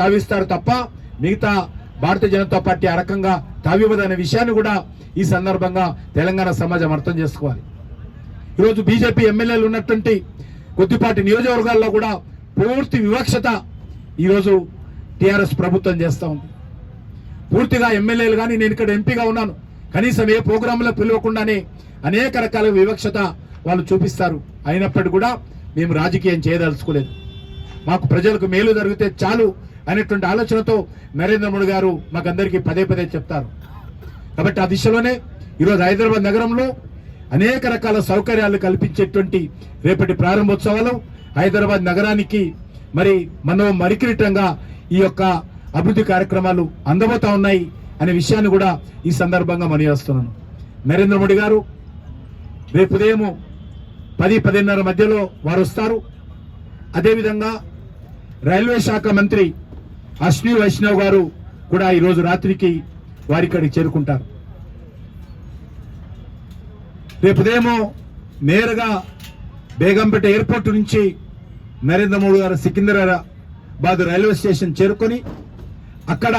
తావిస్తారు తప్ప మిగతా భారతీయ జనతా పార్టీ ఆ రకంగా తావివ్వదనే విషయాన్ని కూడా ఈ సందర్భంగా తెలంగాణ సమాజం అర్థం చేసుకోవాలి. ఈరోజు బీజేపీ ఎమ్మెల్యేలు ఉన్నటువంటి కొద్దిపాటి నియోజకవర్గాల్లో కూడా పూర్తి వివక్షత ఈరోజు టీఆర్ఎస్ ప్రభుత్వం చేస్తూ ఉంది. పూర్తిగా ఎమ్మెల్యేలు కానీ నేను ఇక్కడ ఎంపీగా ఉన్నాను. కనీసం ఏ ప్రోగ్రాంలో పిలవకుండానే అనేక రకాల వివక్షత వాళ్ళు చూపిస్తారు. అయినప్పటికీ కూడా మేము రాజకీయం చేయదలుచుకోలేదు. మాకు ప్రజలకు మేలు జరిగితే చాలు. అనేటువంటి ఆలోచనతో నరేంద్ర మోడీ గారు మాకందరికీ పదే పదే చెప్తారు. కాబట్టి ఆ దిశలోనే ఈరోజు హైదరాబాద్ నగరంలో అనేక రకాల సౌకర్యాలు కల్పించేటువంటి రేపటి ప్రారంభోత్సవాలు హైదరాబాద్ నగరానికి మరి మనం మరికిరీటంగా ఈ యొక్క అభివృద్ధి కార్యక్రమాలు అందబోతా ఉన్నాయి అనే విషయాన్ని కూడా ఈ సందర్భంగా మనయేస్తున్నాను నరేంద్ర మోడీ గారు రేపు ఉదయం పది పదిన్నర మధ్యలో వారు వస్తారు. అదేవిధంగా రైల్వే శాఖ మంత్రి అశ్విని వైష్ణవ్ గారు కూడా ఈరోజు రాత్రికి వారిక్కడికి చేరుకుంటారు. రేపు నేరుగా బేగంపేట ఎయిర్పోర్ట్ నుంచి నరేంద్ర మోడీ గారు సికింద్రాబాద్ రైల్వే స్టేషన్ చేరుకొని అక్కడ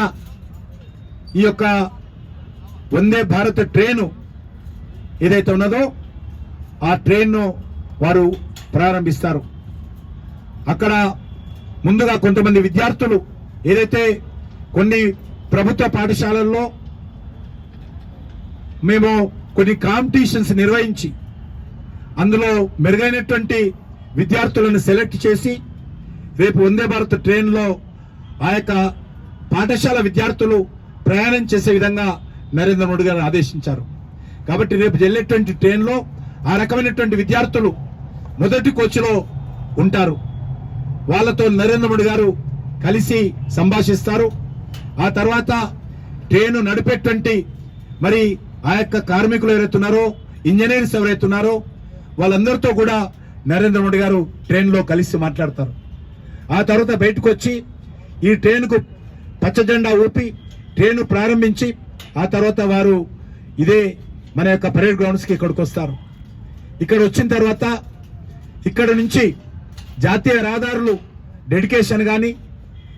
ఈ యొక్క వందే భారత్ ట్రైను ఏదైతే ఉన్నదో ఆ ట్రైన్ను వారు ప్రారంభిస్తారు. అక్కడ ముందుగా కొంతమంది విద్యార్థులు ఏదైతే కొన్ని ప్రభుత్వ పాఠశాలల్లో మేము కొన్ని కాంపిటీషన్స్ నిర్వహించి అందులో మెరుగైనటువంటి విద్యార్థులను సెలెక్ట్ చేసి రేపు వందే భారత్ ట్రైన్లో ఆ యొక్క పాఠశాల విద్యార్థులు ప్రయాణం చేసే విధంగా నరేంద్ర మోడీ గారు ఆదేశించారు. కాబట్టి రేపు వెళ్ళేటువంటి ట్రైన్లో ఆ రకమైనటువంటి విద్యార్థులు మొదటి కోచ్లో ఉంటారు. వాళ్ళతో నరేంద్ర మోడీ గారు కలిసి సంభాషిస్తారు. ఆ తర్వాత ట్రైన్ నడిపేటువంటి మరి ఆ యొక్క కార్మికులు ఎవరైతున్నారో ఇంజనీర్స్ ఎవరైతున్నారో వాళ్ళందరితో కూడా నరేంద్ర మోడీ గారు ట్రైన్లో కలిసి మాట్లాడతారు. ఆ తర్వాత బయటకు వచ్చి ఈ ట్రైన్కు పచ్చజెండా ఊపి ట్రైన్ ప్రారంభించి ఆ తర్వాత వారు ఇదే మన యొక్క పరేడ్ గ్రౌండ్స్కి ఇక్కడికి వస్తారు ఇక్కడ వచ్చిన తర్వాత ఇక్కడ నుంచి జాతీయ రహదారులు డెడికేషన్ కానీ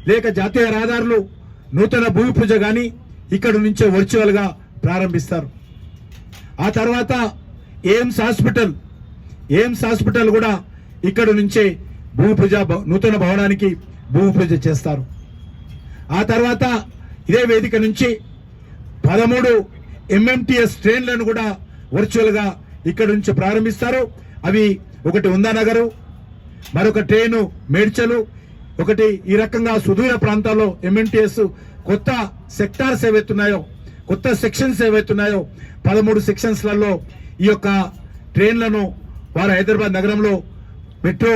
లేక జాతీయ రహదారులు నూతన భూమి పూజ కానీ ఇక్కడ నుంచే వర్చువల్గా ప్రారంభిస్తారు. ఆ తర్వాత ఎయిమ్స్ హాస్పిటల్ ఎయిమ్స్ హాస్పిటల్ కూడా ఇక్కడ నుంచే భూమి పూజ నూతన భవనానికి భూమి పూజ చేస్తారు. ఆ తర్వాత ఇదే వేదిక నుంచి పదమూడు ఎంఎంటిఎస్ ట్రైన్లను కూడా వర్చువల్గా ఇక్కడ నుంచి ప్రారంభిస్తారు. అవి ఒకటి ఉందానగరు మరొక ట్రైను మేడ్చలు ఒకటి ఈ రకంగా సుదూర ప్రాంతాల్లో ఎంఎన్టీఎస్ కొత్త సెక్టార్స్ ఏవైతున్నాయో కొత్త సెక్షన్స్ ఏవైతున్నాయో పదమూడు సెక్షన్స్లలో ఈ యొక్క ట్రైన్లను వారు హైదరాబాద్ నగరంలో మెట్రో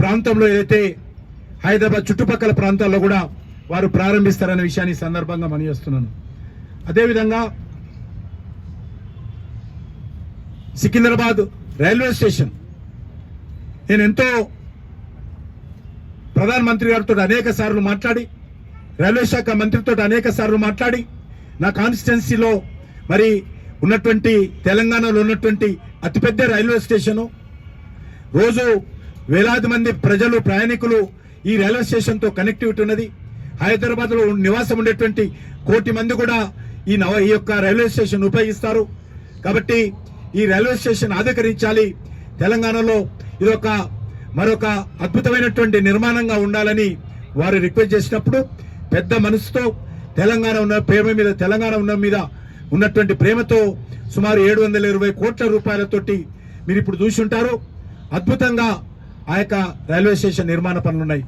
ప్రాంతంలో ఏదైతే హైదరాబాద్ చుట్టుపక్కల ప్రాంతాల్లో కూడా వారు ప్రారంభిస్తారనే విషయాన్ని సందర్భంగా మనిచేస్తున్నాను అదేవిధంగా సికింద్రాబాద్ రైల్వే స్టేషన్. నేను ఎంతో ప్రధానమంత్రి గారితో అనేక సార్లు మాట్లాడి రైల్వే శాఖ మంత్రితో అనేక సార్లు మాట్లాడి నా కాన్స్టిట్యున్సీలో మరి ఉన్నటువంటి తెలంగాణలో ఉన్నటువంటి అతిపెద్ద రైల్వే స్టేషను రోజు వేలాది మంది ప్రజలు ప్రయాణికులు ఈ రైల్వే స్టేషన్తో కనెక్టివిటీ ఉన్నది. హైదరాబాద్లో నివాసం ఉండేటువంటి కోటి మంది కూడా ఈ నవ ఈ యొక్క రైల్వే స్టేషన్ ఉపయోగిస్తారు. కాబట్టి ఈ రైల్వే స్టేషన్ ఆధీకరించాలి తెలంగాణలో ఇదొక మరొక అద్భుతమైనటువంటి నిర్మాణంగా ఉండాలని వారు రిక్వెస్ట్ చేసినప్పుడు పెద్ద మనసుతో తెలంగాణ ఉన్న ప్రేమ మీద తెలంగాణ ఉన్న మీద ఉన్నటువంటి ప్రేమతో సుమారు ఏడు వందల ఇరవై కోట్ల రూపాయలతోటి మీరు ఇప్పుడు చూసి ఉంటారు. అద్భుతంగా ఆ యొక్క రైల్వే స్టేషన్ నిర్మాణ పనులు ఉన్నాయి